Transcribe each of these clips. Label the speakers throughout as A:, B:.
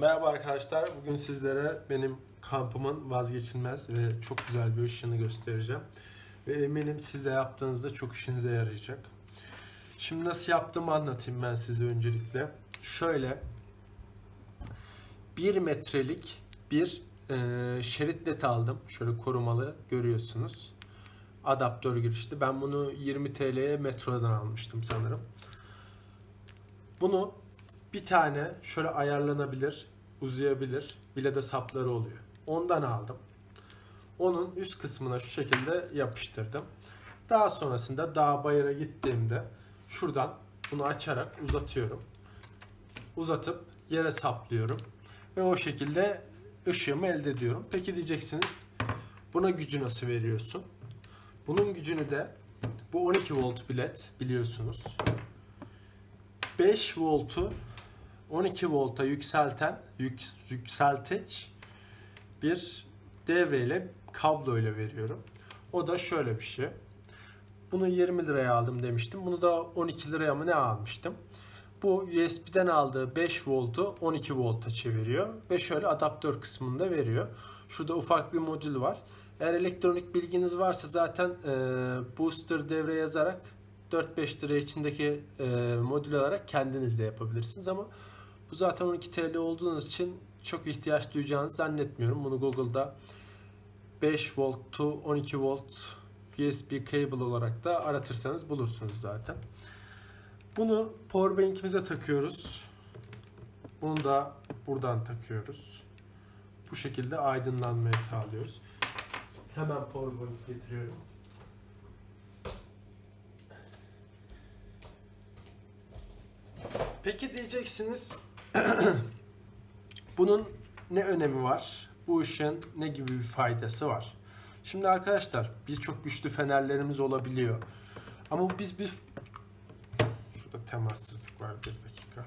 A: Merhaba arkadaşlar. Bugün sizlere benim kampımın vazgeçilmez ve çok güzel bir ışığını göstereceğim. Ve eminim siz de yaptığınızda çok işinize yarayacak. Şimdi nasıl yaptığımı anlatayım ben size öncelikle. Şöyle 1 metrelik bir e, şerit aldım. Şöyle korumalı görüyorsunuz. Adaptör girişti. Ben bunu 20 TL'ye metrodan almıştım sanırım. Bunu bir tane şöyle ayarlanabilir, uzayabilir, bilede sapları oluyor. Ondan aldım. Onun üst kısmına şu şekilde yapıştırdım. Daha sonrasında dağ bayıra gittiğimde şuradan bunu açarak uzatıyorum. Uzatıp yere saplıyorum. Ve o şekilde ışığımı elde ediyorum. Peki diyeceksiniz buna gücü nasıl veriyorsun? Bunun gücünü de bu 12 volt bilet biliyorsunuz. 5 voltu 12 volta yükselten yük, yükselteç bir devreyle kabloyla veriyorum. O da şöyle bir şey. Bunu 20 liraya aldım demiştim. Bunu da 12 liraya mı ne almıştım? Bu USB'den aldığı 5 voltu 12 volta çeviriyor ve şöyle adaptör kısmında veriyor. Şurada ufak bir modül var. Eğer elektronik bilginiz varsa zaten e, booster devre yazarak 4-5 lira içindeki e, modül alarak kendiniz de yapabilirsiniz ama bu zaten 12 TL olduğunuz için çok ihtiyaç duyacağınızı zannetmiyorum. Bunu Google'da 5 volt to 12 volt USB cable olarak da aratırsanız bulursunuz zaten. Bunu powerbank'imize takıyoruz. Bunu da buradan takıyoruz. Bu şekilde aydınlanmayı sağlıyoruz. Hemen powerbank getiriyorum. Peki diyeceksiniz bunun ne önemi var? Bu ışığın ne gibi bir faydası var? Şimdi arkadaşlar birçok güçlü fenerlerimiz olabiliyor. Ama biz bir şurada temassızlık var bir dakika.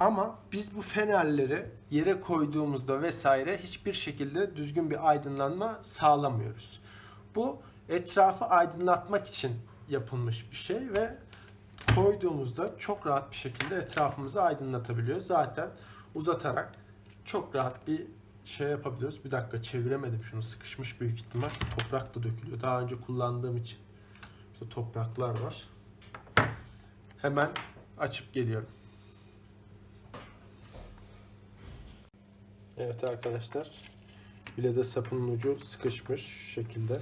A: Ama biz bu fenerleri yere koyduğumuzda vesaire hiçbir şekilde düzgün bir aydınlanma sağlamıyoruz. Bu etrafı aydınlatmak için yapılmış bir şey ve koyduğumuzda çok rahat bir şekilde etrafımızı aydınlatabiliyor. Zaten uzatarak çok rahat bir şey yapabiliyoruz. Bir dakika çeviremedim şunu sıkışmış büyük ihtimal. Toprak da dökülüyor. Daha önce kullandığım için. İşte topraklar var. Hemen açıp geliyorum. Evet arkadaşlar. Bilede sapının ucu sıkışmış şekilde.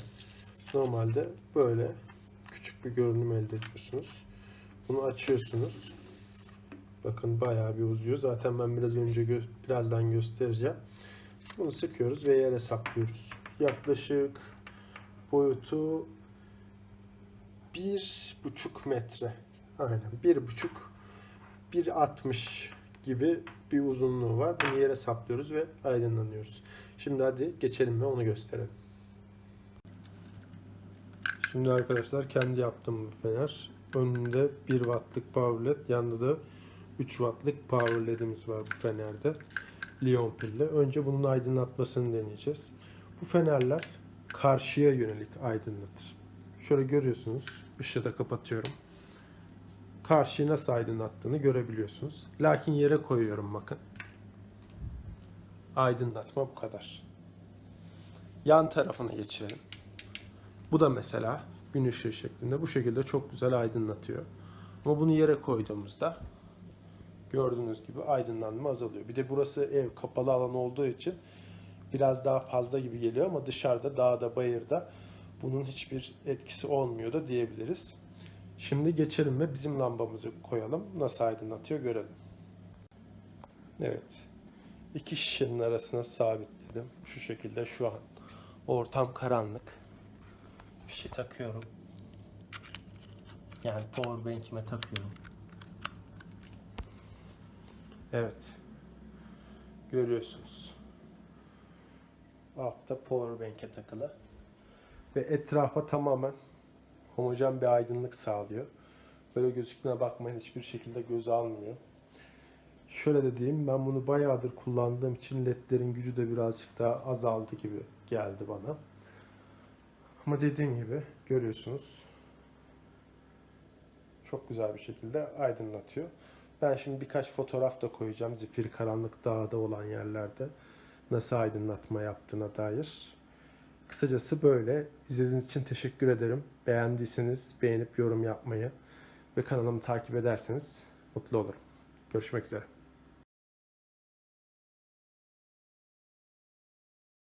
A: Normalde böyle bir görünüm elde ediyorsunuz. Bunu açıyorsunuz. Bakın bayağı bir uzuyor. Zaten ben biraz önce gö birazdan göstereceğim. Bunu sıkıyoruz ve yere saplıyoruz. Yaklaşık boyutu bir buçuk metre. Aynen bir buçuk bir altmış gibi bir uzunluğu var. Bunu yere saplıyoruz ve aydınlanıyoruz. Şimdi hadi geçelim ve onu gösterelim. Şimdi arkadaşlar kendi yaptığım bir fener. Önünde 1 wattlık power led, yanında da 3 wattlık power ledimiz var bu fenerde. Lion pille. Önce bunun aydınlatmasını deneyeceğiz. Bu fenerler karşıya yönelik aydınlatır. Şöyle görüyorsunuz. Işığı da kapatıyorum. Karşıyı nasıl aydınlattığını görebiliyorsunuz. Lakin yere koyuyorum bakın. Aydınlatma bu kadar. Yan tarafına geçirelim. Bu da mesela gün ışığı şeklinde bu şekilde çok güzel aydınlatıyor. Ama bunu yere koyduğumuzda gördüğünüz gibi aydınlanma azalıyor. Bir de burası ev kapalı alan olduğu için biraz daha fazla gibi geliyor ama dışarıda dağda bayırda bunun hiçbir etkisi olmuyor da diyebiliriz. Şimdi geçelim ve bizim lambamızı koyalım. Nasıl aydınlatıyor görelim. Evet. İki şişenin arasına sabitledim. Şu şekilde şu an ortam karanlık fişi takıyorum. Yani power bank'ime takıyorum. Evet. Görüyorsunuz. Altta power bank'e takılı. Ve etrafa tamamen homojen bir aydınlık sağlıyor. Böyle gözüktüğüne bakmayın hiçbir şekilde göz almıyor. Şöyle de diyeyim ben bunu bayağıdır kullandığım için ledlerin gücü de birazcık daha azaldı gibi geldi bana. Ama dediğim gibi görüyorsunuz. çok güzel bir şekilde aydınlatıyor. Ben şimdi birkaç fotoğraf da koyacağım zifiri karanlık dağda olan yerlerde nasıl aydınlatma yaptığına dair. Kısacası böyle. İzlediğiniz için teşekkür ederim. Beğendiyseniz beğenip yorum yapmayı ve kanalımı takip ederseniz mutlu olurum. Görüşmek üzere.